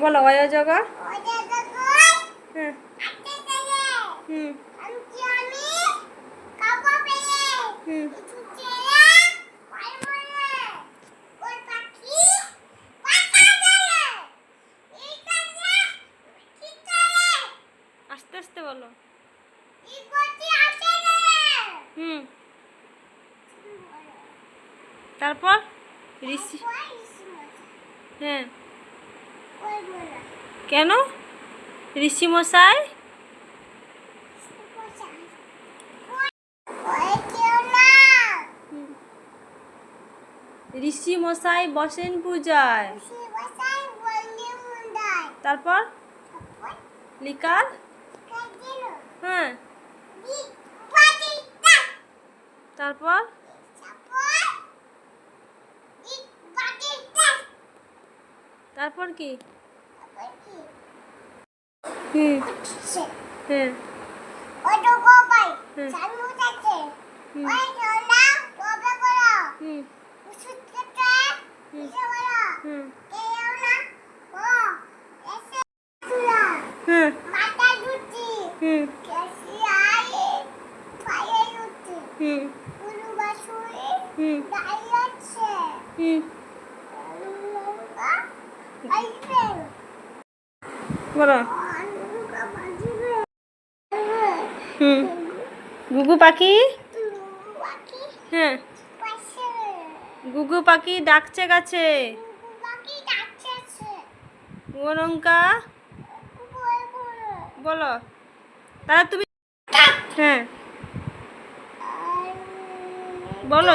বলো অয়োজগা হ্যাঁ হুম। হুম। আস্তে আস্তে বলো। হুম। তারপর? ঋষি। হ্যাঁ। কেন? ঋষি মশাই ঋষি মশাই বসেন পূজায়। তারপর? লিকার? হ্যাঁ। তারপর? তারপর কি? হুম হ্যাঁ। হুম হুম বলো। হুম। গুগু পাখি? হ্যাঁ। গুগু পাখি ডাকছে গাছে। বল বলো। তাহলে তুমি হ্যাঁ। বলো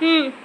Hmm.